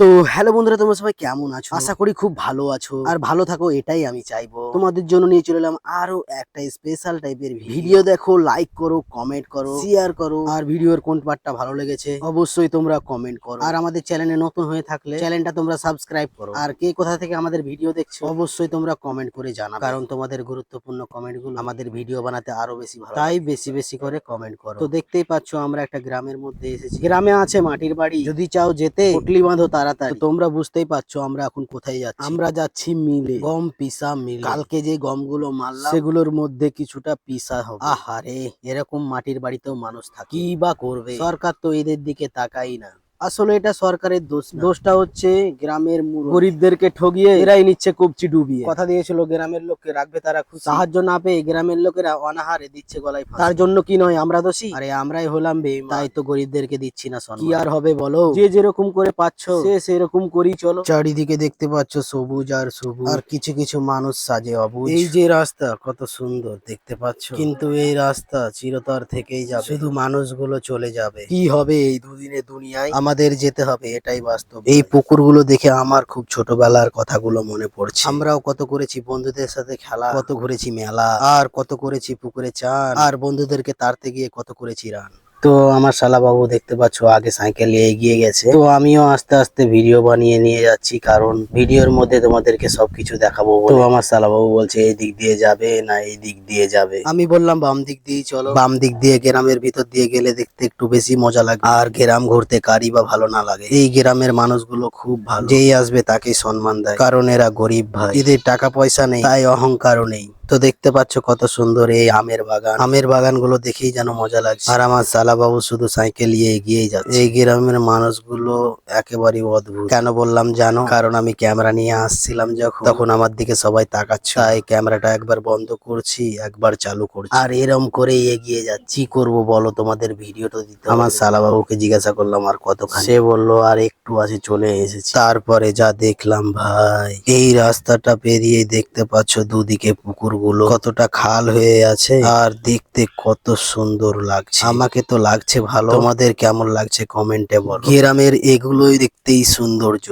তো হ্যালো বন্ধুরা তোমরা সবাই কেমন আছো? আশা করি খুব ভালো আছো। আর ভালো থাকো এটাই আমি চাইব। তোমাদের জন্য নিয়ে চলে এলাম আরও একটা স্পেশাল টাইপের ভিডিও দেখো লাইক করো কমেন্ট করো শেয়ার করো। আর ভিডিওর কোন পার্টটা ভালো লেগেছে অবশ্যই তোমরা কমেন্ট করো। আর আমাদের চ্যানেলে নতুন হয়ে থাকলে চ্যানেলটা তোমরা সাবস্ক্রাইব করো। আর কে কোথা থেকে আমাদের ভিডিও দেখছ অবশ্যই তোমরা কমেন্ট করে জানাও কারণ তোমাদের গুরুত্বপূর্ণ কমেন্টগুলো আমাদের ভিডিও বানাতে আরও বেশি ভালো তাই বেশি বেশি করে কমেন্ট করো। তো দেখতেই পাচ্ছ আমরা একটা গ্রামের মধ্যে এসেছি। গ্রামে আছে মাটির বাড়ি। যদি চাও যেতে পটলি বাঁধো তাড়াতাড়ি। তোমরা বুঝতেই পারছ আমরা এখন কোথায় যাচ্ছি। আমরা যাচ্ছি মিলে। গম পিসা মিল। কালকে যে গমগুলো মারলাম সেগুলোর মধ্যে কিছুটা পিসা হবে। আহারে এরকম মাটির বাড়িতেও মানুষ থাকে। কি বা করবে? সরকার তো এদের দিকে তাকাই না। আসলে এটা সরকারের দোষ দোষটা হচ্ছে গ্রামের গরিবদেরকে ঠগিয়ে এরাই নিচ্ছে কবচি ডুবিয়ে। কথা দিয়েছিল গ্রামের লোককে রাখবে তারা খুশি। সাহায্য না পেয়ে গ্রামের লোকেরা অনাহারে দিচ্ছে গলায় তার জন্য কি নয় আমরা দোষী? আরে আমরাই হলাম বেঈমান। তাই তো গরিবদেরকে দিচ্ছি না কি আর হবে বলো? যে যেরকম করে পাচ্ছ। সে সেরকম করেই চলো। চারিদিকে দেখতে পাচ্ছ সবুজ আর সবুজ। আর কিছু কিছু মানুষ সাজে অবুজ। এই যে রাস্তা কত সুন্দর দেখতে পাচ্ছ? কিন্তু এই রাস্তা চিরতর থেকেই যাবে। শুধু মানুষগুলো চলে যাবে। কি হবে এই দুদিনে দুনিয়ায়? আমাদের যেতে হবে, এটাই বাস্তব। এই পুকুরগুলো দেখে আমার খুব ছোটবেলার কথাগুলো মনে পড়ছে। আমরাও কত করেছি বন্ধুদের সাথে খেলা, কত ঘুরেছি মেলা, আর কত করেছি পুকুরে চান, আর বন্ধুদেরকে তারতে গিয়ে কত করেছি রান। তো আমার শালা বাবু দেখতে পাচ্ছ, আগে সাইকেল নিয়ে এগিয়ে গেছে। তো আমিও আস্তে আস্তে ভিডিও বানিয়ে নিয়ে যাচ্ছি, কারণ ভিডিওর মধ্যে তোমাদেরকে সবকিছু দেখাবো তো আমার শালা বাবু বলছে, এই দিক দিয়ে যাবে না এই দিক দিয়ে যাবে? আমি বললাম, বাম দিক দিয়ে চলো। বাম দিক দিয়ে গ্রামের ভিতর দিয়ে গেলে দেখতে একটু বেশি মজা লাগে। আর গ্রাম ঘুরতে কারি বা ভালো না লাগে। এই গ্রামের মানুষগুলো খুব ভালো। যেই আসবে তাকেই সম্মান দেয়, কারণ এরা গরিব ভাই। এদের টাকা পয়সা নেই, তাই অহংকারও নেই। তো দেখতে পাচ্ছ কত সুন্দর এই আমের বাগান। আমের বাগানগুলো দেখেই যেন মজা লাগছে। আর আমার সালা বাবু শুধু সাইকেল নিয়ে এগিয়েই যাচ্ছে। এই গ্রামের মানুষগুলো একেবারেই অদ্ভুত। কেন বললাম জানো? কারণ আমি ক্যামেরা নিয়ে আসছিলাম যখন। তখন আমার দিকে সবাই তাকাচ্ছে। তাই ক্যামেরাটা একবার বন্ধ করছি, একবার চালু করছি। আর এরম করে এগিয়ে যাচ্ছি। কি করব বলো? তোমাদের ভিডিওটা দিতে আমার সালা বাবুকে জিজ্ঞাসা করলাম, আর কতখানি? সে বলল, আর একটু আছে, চলে এসেছি। তারপরে যা দেখলাম, ভাই, এই রাস্তাটা পেরিয়ে দেখতে পাচ্ছ দুদিকে পুকুরগুলো কতটা খাল হয়ে আছে আর দেখতে কত সুন্দর লাগছে। আমাকে তো লাগছে ভালো। তোমাদের কেমন লাগছে কমেন্টে বলো। গ্রামের এগুলোই দেখতেই সৌন্দর্য।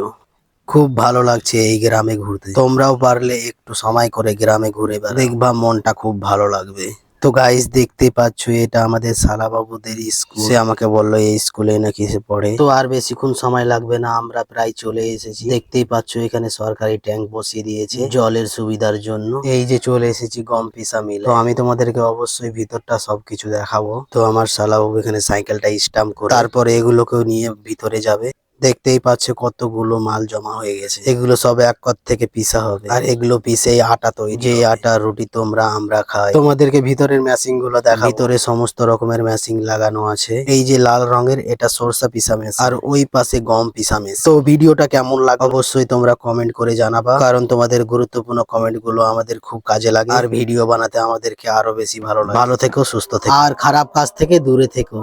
খুব ভালো লাগছে এই গ্রামে ঘুরতে। তোমরাও পারলে একটু সময় করে গ্রামে ঘুরে দেখবা মনটা খুব ভালো লাগবে। তো গাইস দেখতে পাচ্ছ, এটা আমাদের সালা বাবুদের স্কুল সে আমাকে বলল, এই স্কুলে নাকি সে পড়ে। তো আর বেশিক্ষণ সময় লাগবে না, আমরা প্রায় চলে এসেছি। দেখতেই পাচ্ছ, এখানে সরকারি ট্যাঙ্ক বসিয়ে দিয়েছে জলের সুবিধার জন্য। এই যে চলে এসেছি গম পিসা মিল। তো আমি তোমাদেরকে অবশ্যই ভিতরটা সবকিছু দেখাবো। তো আমার সালা বাবু এখানে সাইকেলটা স্টাম্প করে, তারপরে এগুলোকেও নিয়ে ভিতরে যাবে। দেখতেই পাচ্ছে কতগুলো মাল জমা হয়ে গেছে। এগুলো সব এক কর থেকে পিসা হবে। আর এগুলো পিসেই আটা তৈরি যে আটা রুটি তোমরা আমরা খাই। তোমাদেরকে ভিতরের মেশিনগুলো দেখা ভিতরে সমস্ত রকমের মেশিন লাগানো আছে। এই যে লাল রঙের এটা সরষা পিসা মেস আর ওই পাশে গম পিসা মেস তো ভিডিওটা কেমন লাগে অবশ্যই তোমরা কমেন্ট করে জানাবা। কারণ তোমাদের গুরুত্বপূর্ণ কমেন্টগুলো আমাদের খুব কাজে লাগে। আর ভিডিও বানাতে আমাদেরকে আরও বেশি ভালো লাগে। ভালো থেকো সুস্থ থেকো। আর খারাপ কাজ থেকে দূরে থেকো।